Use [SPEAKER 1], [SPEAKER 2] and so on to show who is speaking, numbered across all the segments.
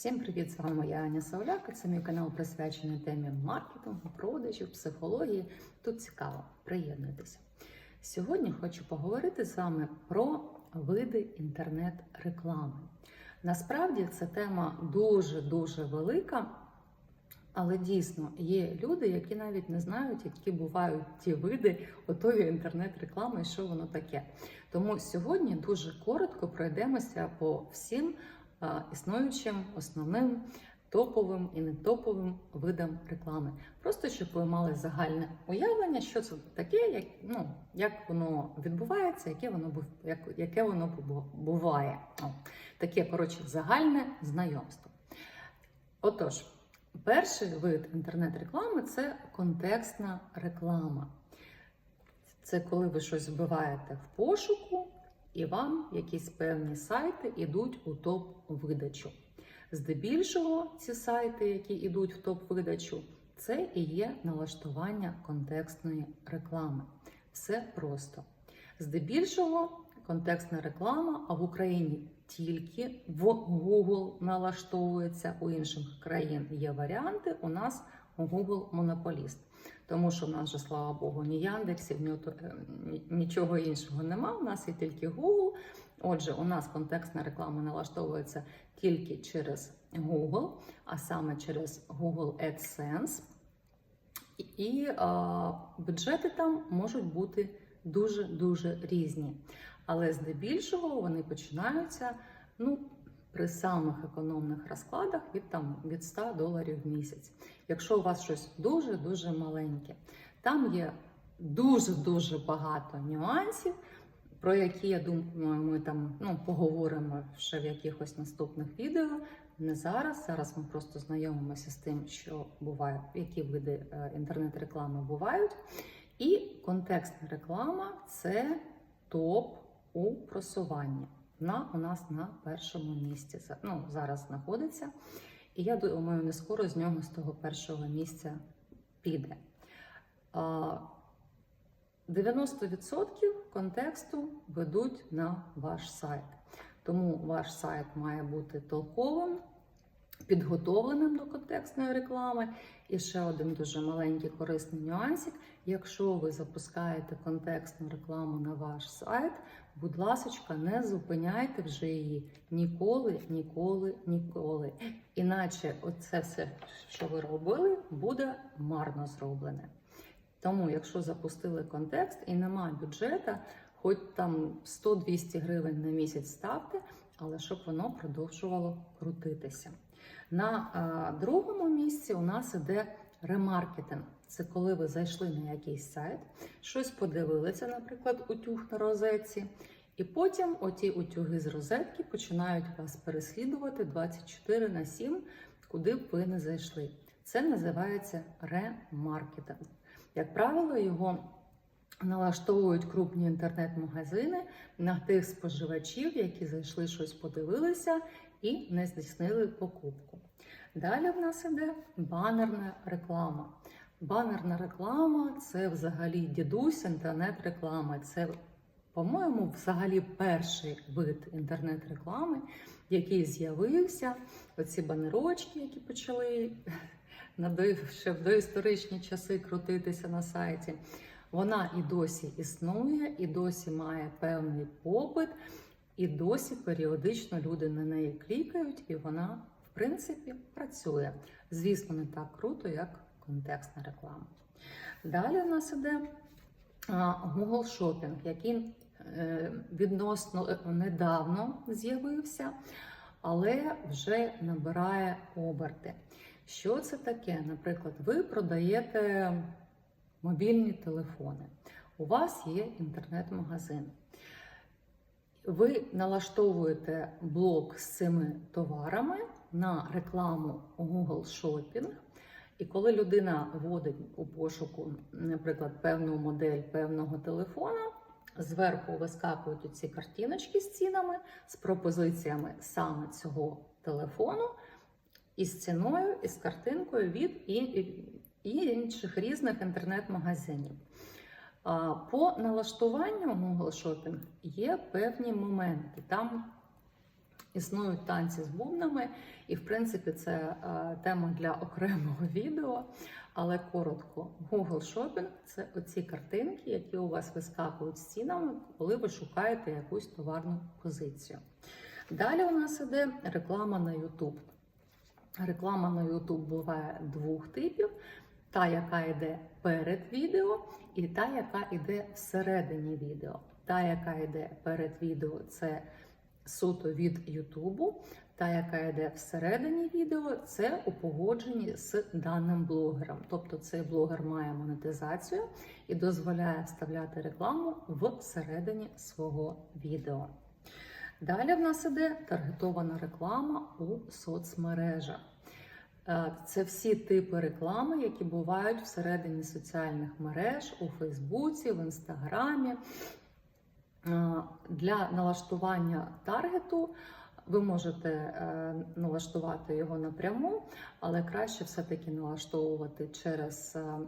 [SPEAKER 1] Всім привіт! З вами я Аня Сауляка. Це мій канал присвячений темі маркетингу, продажів, психології. Тут цікаво, приєднуйтеся. Сьогодні хочу поговорити з вами про види інтернет-реклами. Насправді це тема дуже-дуже велика, але дійсно є люди, які навіть не знають, які бувають ті види отої інтернет-реклами і що воно таке. Тому сьогодні дуже коротко пройдемося по всім існуючим основним топовим і нетоповим видам реклами. Просто щоб ви мали загальне уявлення, що це таке, як, ну, як воно відбувається, яке воно як, яке воно буває. О, таке коротше загальне знайомство. Отож, перший вид інтернет-реклами це контекстна реклама. Це коли ви щось вбиваєте в пошуку, і вам якісь певні сайти йдуть у топ-видачу. Здебільшого ці сайти, які йдуть в топ-видачу, це і є налаштування контекстної реклами. Все просто. Здебільшого контекстна реклама, а в Україні тільки в Google налаштовується, у інших країн є варіанти. У нас Google монополіст. Тому що в нас же, слава Богу, ні Яндексів, е, ні- нічого іншого нема. У нас є тільки Google. Отже, у нас контекстна реклама налаштовується тільки через Google, а саме через Google AdSense. І а, бюджети там можуть бути дуже-дуже різні. Але здебільшого вони починаються ну, при самих економних розкладах від, там, від 100 доларів в місяць. Якщо у вас щось дуже-дуже маленьке, там є дуже-дуже багато нюансів, про які, я думаю, ми там ну, поговоримо ще в якихось наступних відео. Не зараз. Зараз ми просто знайомимося з тим, що буває, які види е, інтернет-реклами бувають. І контекстна реклама це топ у просуванні. Вона у нас на першому місці ну, зараз знаходиться. І я думаю, не скоро з нього з того першого місця піде. 90% контексту ведуть на ваш сайт. Тому ваш сайт має бути толковим, підготовленим до контекстної реклами. І ще один дуже маленький корисний нюансик. Якщо ви запускаєте контекстну рекламу на ваш сайт, будь ласочка, не зупиняйте вже її ніколи, ніколи, ніколи. Іначе оце все, що ви робили, буде марно зроблене. Тому, якщо запустили контекст і немає бюджету, хоч там 100-200 гривень на місяць ставте, але щоб воно продовжувало крутитися. На другому місці у нас іде ремаркетинг. Це коли ви зайшли на якийсь сайт, щось подивилися, наприклад, утюг на розетці, і потім оті утюги з розетки починають вас переслідувати 24 на 7, куди б ви не зайшли. Це називається ремаркетинг. Як правило, його налаштовують крупні інтернет-магазини на тих споживачів, які зайшли щось подивилися і не здійснили покупку. Далі в нас іде банерна реклама. Банерна реклама це взагалі дідусь інтернет-реклами. Це, по-моєму, взагалі перший вид інтернет-реклами, який з'явився. Оці банерочки, які почали ще в доісторичні часи крутитися на сайті. Вона і досі існує, і досі має певний попит, і досі періодично люди на неї клікають, і вона, принципі, працює. Звісно, не так круто, як контекстна реклама. Далі у нас іде Google Shopping, який е, відносно е, недавно з'явився, але вже набирає оберти. Що це таке? Наприклад, ви продаєте мобільні телефони. У вас є інтернет-магазин. Ви налаштовуєте блок з цими товарами на рекламу Google Shopping. І коли людина вводить у пошуку, наприклад, певну модель певного телефона, зверху вискакують ці картиночки з цінами, з пропозиціями саме цього телефону, із ціною, і з картинкою від і інших різних інтернет-магазинів. По налаштуванню Google Shopping є певні моменти. Там Існують танці з бубнами, і в принципі це е, тема для окремого відео. Але коротко, Google Shopping – це оці картинки, які у вас вискакують стінами, коли ви шукаєте якусь товарну позицію. Далі у нас іде реклама на YouTube. Реклама на YouTube буває двох типів: та, яка йде перед відео, і та, яка йде всередині відео. Та, яка йде перед відео, це суто від Ютубу. Та, яка йде всередині відео, це у погодженні з даним блогером. Тобто цей блогер має монетизацію і дозволяє вставляти рекламу всередині свого відео. Далі в нас іде таргетована реклама у соцмережах. Е, Це всі типи реклами, які бувають всередині соціальних мереж у Фейсбуці, в Інстаграмі. Е, Для налаштування таргету ви можете е, налаштувати його напряму, але краще все-таки налаштовувати через е,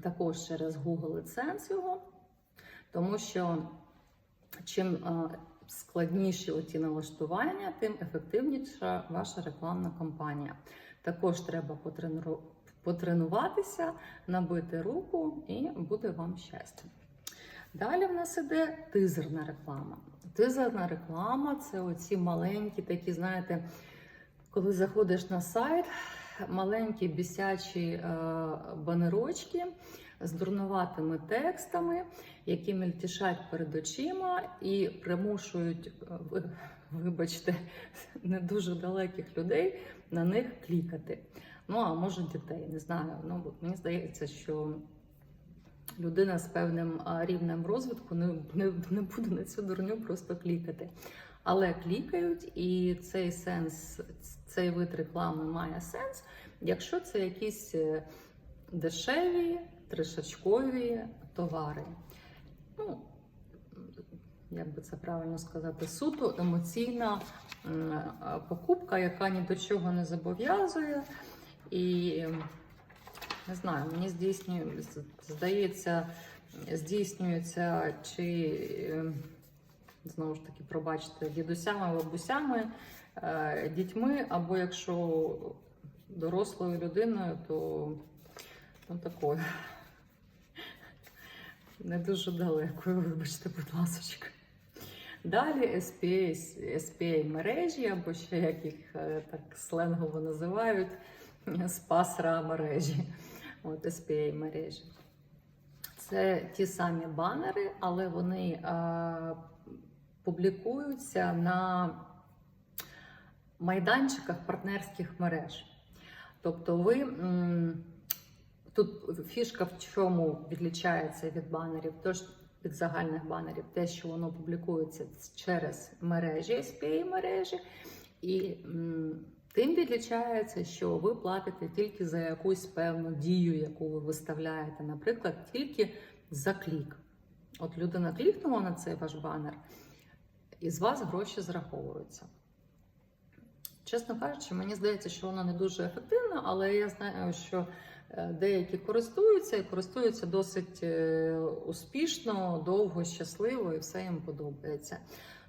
[SPEAKER 1] також через Google AdSense його, тому що чим складніші оті налаштування, тим ефективніша ваша рекламна кампанія. Також треба потренуватися, набити руку і буде вам щастя. Далі в нас іде тизерна реклама. Тизерна реклама це оці маленькі такі, знаєте, коли заходиш на сайт, маленькі бісячі е, банерочки з дурнуватими текстами, які мельтішать перед очима і примушують, е, вибачте, не дуже далеких людей на них клікати. Ну а може дітей, не знаю. Ну мені здається, що людина з певним рівнем розвитку не, не, не буде на цю дурню просто клікати. Але клікають, і цей сенс, цей вид реклами має сенс, якщо це якісь е, дешеві, тришачкові товари. Ну, як би це правильно сказати, суто емоційна покупка, яка ні до чого не зобов'язує. І не знаю, мені здійснює, здається, здійснюється чи е, знову ж таки, пробачте, дідусями, бабусями, е, дітьми, або якщо дорослою людиною, то ну, такою. Не дуже далекою, вибачте, будь ласка. Далі SPA, SPA мережі, або ще як їх е, так сленгово називають, спасра мережі. От SPA мережі. Це ті самі банери, але вони е, публікуються на майданчиках партнерських мереж. Тобто ви м, тут фішка в чому відлічається від банерів, тож від загальних банерів, те, що воно публікується через мережі, SPA мережі, і м, тим відлічається, що ви платите тільки за якусь певну дію, яку ви виставляєте, наприклад, тільки за клік. От людина клікнула на цей ваш банер, і з вас гроші зраховуються. Чесно кажучи, мені здається, що воно не дуже ефективно, але я знаю, що е, деякі користуються і користуються досить е, успішно, довго, щасливо, і все їм подобається.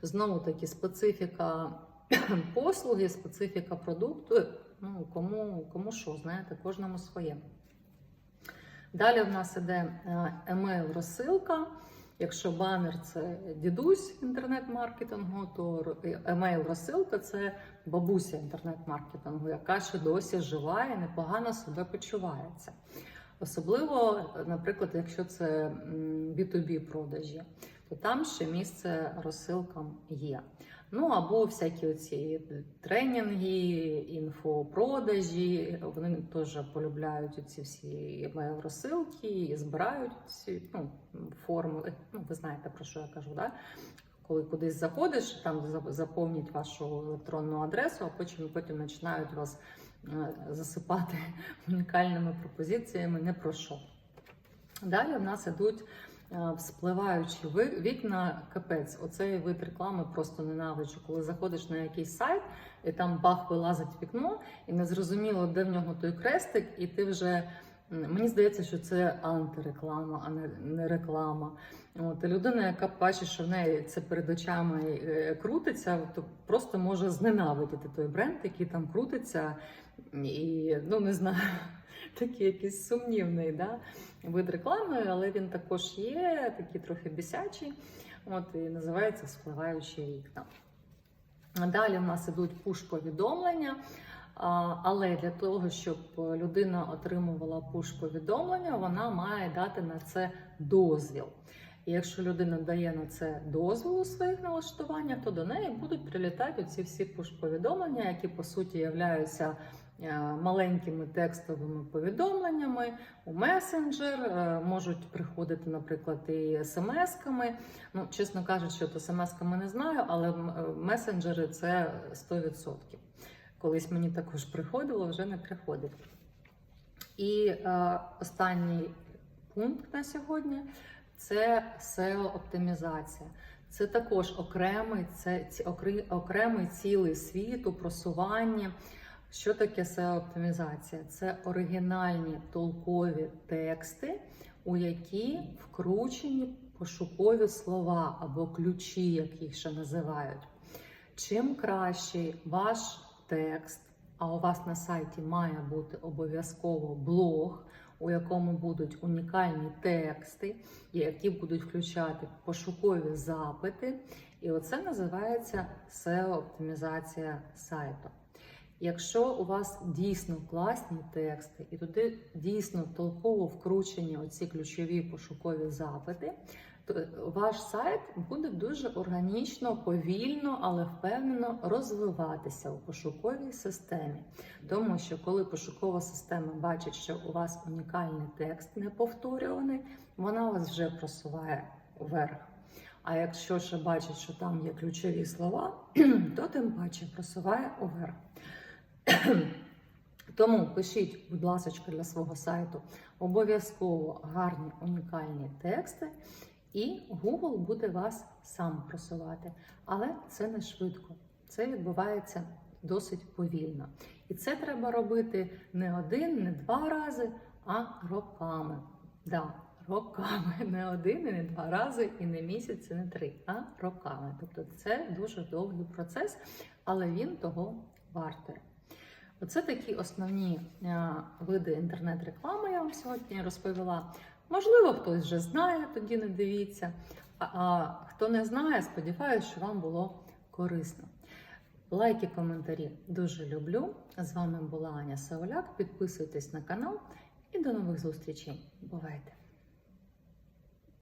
[SPEAKER 1] Знову таки, специфіка послуги, специфіка продукту. Ну, кому, кому що, знаєте, кожному своє. Далі в нас іде емейл-розсилка. Якщо банер це дідусь інтернет-маркетингу, то емейл-розсилка це бабуся інтернет-маркетингу, яка ще досі жива і непогано себе почувається. Особливо, наприклад, якщо це B2B продажі, то там ще місце розсилкам є. Ну або всякі оці тренінги, інфопродажі. Вони теж полюбляють ці всі емейл-розсилки і збирають ці ну, формули. Ну, ви знаєте про що я кажу, да? Коли кудись заходиш, там за- заповнять вашу електронну адресу, а потім потім починають вас е, засипати унікальними пропозиціями не про що. Далі в нас ідуть вспливаючі ви- вікна капець. Оцей вид реклами просто ненавиджу. Коли заходиш на якийсь сайт, і там бах вилазить вікно, і незрозуміло, де в нього той крестик, і ти вже Мені здається, що це антиреклама, а не, не реклама. От, людина, яка бачить, що в неї це перед очами е, крутиться, то просто може зненавидіти той бренд, який там крутиться, і ну не знаю, такий якийсь сумнівний да, вид реклами, але він також є, такий трохи бісячий. От і називається Спливаючі вікна. Далі в нас ідуть пуш-повідомлення. Але для того, щоб людина отримувала пуш-повідомлення, вона має дати на це дозвіл. І якщо людина дає на це дозвіл у своїх налаштуваннях, то до неї будуть прилітати ці всі пуш-повідомлення, які по суті являються маленькими текстовими повідомленнями у месенджер, е, можуть приходити, наприклад, і смс-ками. Ну, чесно кажучи, от смс-ками не знаю, але е, месенджери це 100%. Колись мені також приходило, вже не приходить. І е, останній пункт на сьогодні це SEO-оптимізація. Це також окремий, це окремий цілий світ у просуванні. Що таке SEO-оптимізація? Це оригінальні толкові тексти, у які вкручені пошукові слова або ключі, як їх ще називають. Чим кращий ваш текст, а у вас на сайті має бути обов'язково блог, у якому будуть унікальні тексти, які будуть включати пошукові запити. І оце називається SEO-оптимізація сайту. Якщо у вас дійсно класні тексти, і туди дійсно толково вкручені оці ключові пошукові запити, то ваш сайт буде дуже органічно, повільно, але впевнено розвиватися у пошуковій системі. Тому що коли пошукова система бачить, що у вас унікальний текст не повторюваний, вона вас вже просуває вверх. А якщо ще бачить, що там є ключові слова, то тим паче просуває уверх. Тому пишіть, будь ласка, для свого сайту обов'язково гарні унікальні тексти, і Google буде вас сам просувати. Але це не швидко. Це відбувається досить повільно. І це треба робити не один, не два рази, а роками. Да, роками, не один, і не два рази, і не місяць, і не три, а роками. Тобто це дуже довгий процес, але він того вартий. Оце такі основні е, види інтернет-реклами, я вам сьогодні розповіла. Можливо, хтось вже знає, тоді не дивіться. А, а хто не знає, сподіваюся, що вам було корисно. Лайки, коментарі дуже люблю. З вами була Аня Сауляк. Підписуйтесь на канал і до нових зустрічей. Бувайте!